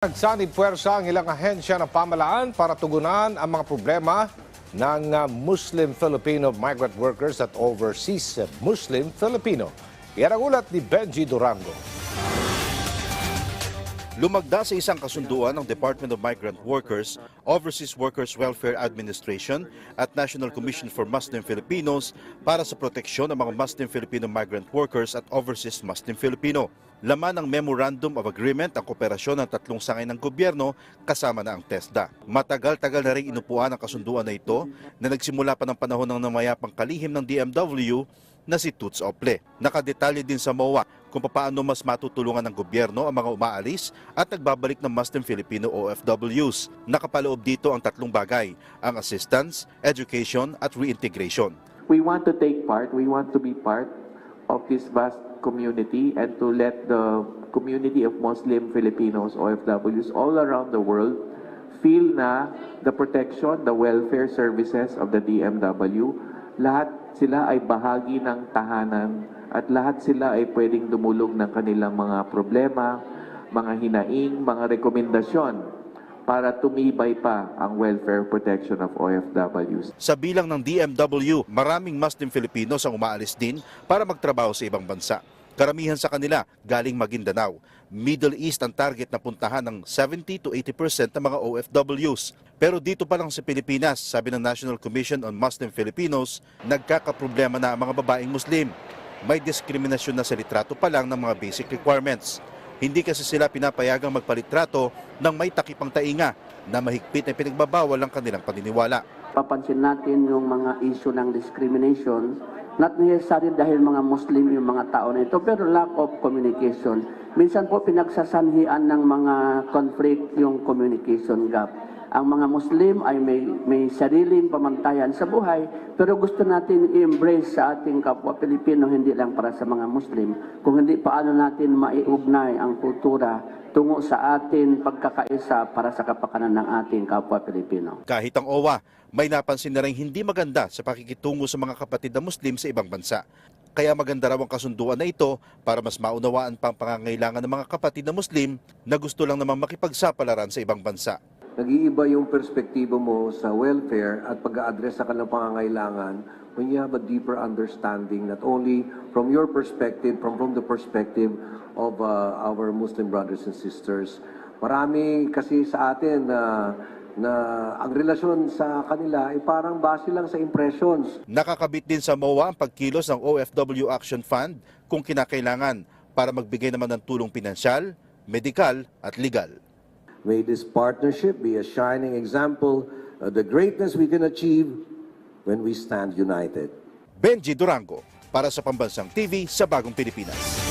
Nagsanib puwersa ang ilang ahensya ng pamalaan para tugunan ang mga problema ng uh, Muslim Filipino migrant workers at overseas Muslim Filipino. Yan ang ulat ni Benji Durango. Lumagda sa isang kasunduan ng Department of Migrant Workers, Overseas Workers Welfare Administration at National Commission for Muslim Filipinos para sa proteksyon ng mga Muslim Filipino migrant workers at overseas Muslim Filipino. Laman ng Memorandum of Agreement ang kooperasyon ng tatlong sangay ng gobyerno kasama na ang TESDA. Matagal-tagal na rin inupuan ang kasunduan na ito na nagsimula pa ng panahon ng namayapang kalihim ng DMW na si Toots Ople. Nakadetalye din sa MOA kung paano mas matutulungan ng gobyerno ang mga umaalis at nagbabalik ng Muslim Filipino OFWs. Nakapaloob dito ang tatlong bagay, ang assistance, education at reintegration. we want to take part, we want to be part of this vast community and to let the community of Muslim Filipinos, OFWs, all around the world feel na the protection, the welfare services of the DMW, lahat sila ay bahagi ng tahanan at lahat sila ay pwedeng dumulog ng kanilang mga problema, mga hinaing, mga rekomendasyon para tumibay pa ang welfare protection of OFWs. Sa bilang ng DMW, maraming Muslim Filipinos ang umaalis din para magtrabaho sa ibang bansa. Karamihan sa kanila galing Maguindanao. Middle East ang target na puntahan ng 70 to 80% ng mga OFWs. Pero dito pa lang sa Pilipinas, sabi ng National Commission on Muslim Filipinos, nagkakaproblema na ang mga babaeng Muslim. May diskriminasyon na sa litrato pa lang ng mga basic requirements. Hindi kasi sila pinapayagang magpalitrato ng may takipang tainga na mahigpit na pinagbabawal ang kanilang paniniwala. papansin natin yung mga issue ng discrimination, not necessarily dahil mga Muslim yung mga tao na ito, pero lack of communication. Minsan po pinagsasanhian ng mga conflict yung communication gap. Ang mga Muslim ay may, may sariling pamantayan sa buhay, pero gusto natin i-embrace sa ating kapwa Pilipino, hindi lang para sa mga Muslim. Kung hindi, paano natin maiugnay ang kultura tungo sa atin pagkakaisa para sa kapakanan ng ating kapwa Pilipino. Kahit ang OWA, may napansin na rin hindi maganda sa pakikitungo sa mga kapatid na Muslim sa ibang bansa. Kaya maganda raw ang kasunduan na ito para mas maunawaan pang pangangailangan ng mga kapatid na Muslim na gusto lang namang makipagsapalaran sa ibang bansa. Nag-iiba yung perspektibo mo sa welfare at pag-a-address sa kanilang pangangailangan when you have a deeper understanding not only from your perspective, from, from the perspective of uh, our Muslim brothers and sisters. Marami kasi sa atin na na ang relasyon sa kanila ay parang base lang sa impressions. Nakakabit din sa MOA ang pagkilos ng OFW Action Fund kung kinakailangan para magbigay naman ng tulong pinansyal, medikal at legal. May this partnership be a shining example of the greatness we can achieve when we stand united. Benji Durango para sa Pambansang TV sa Bagong Pilipinas.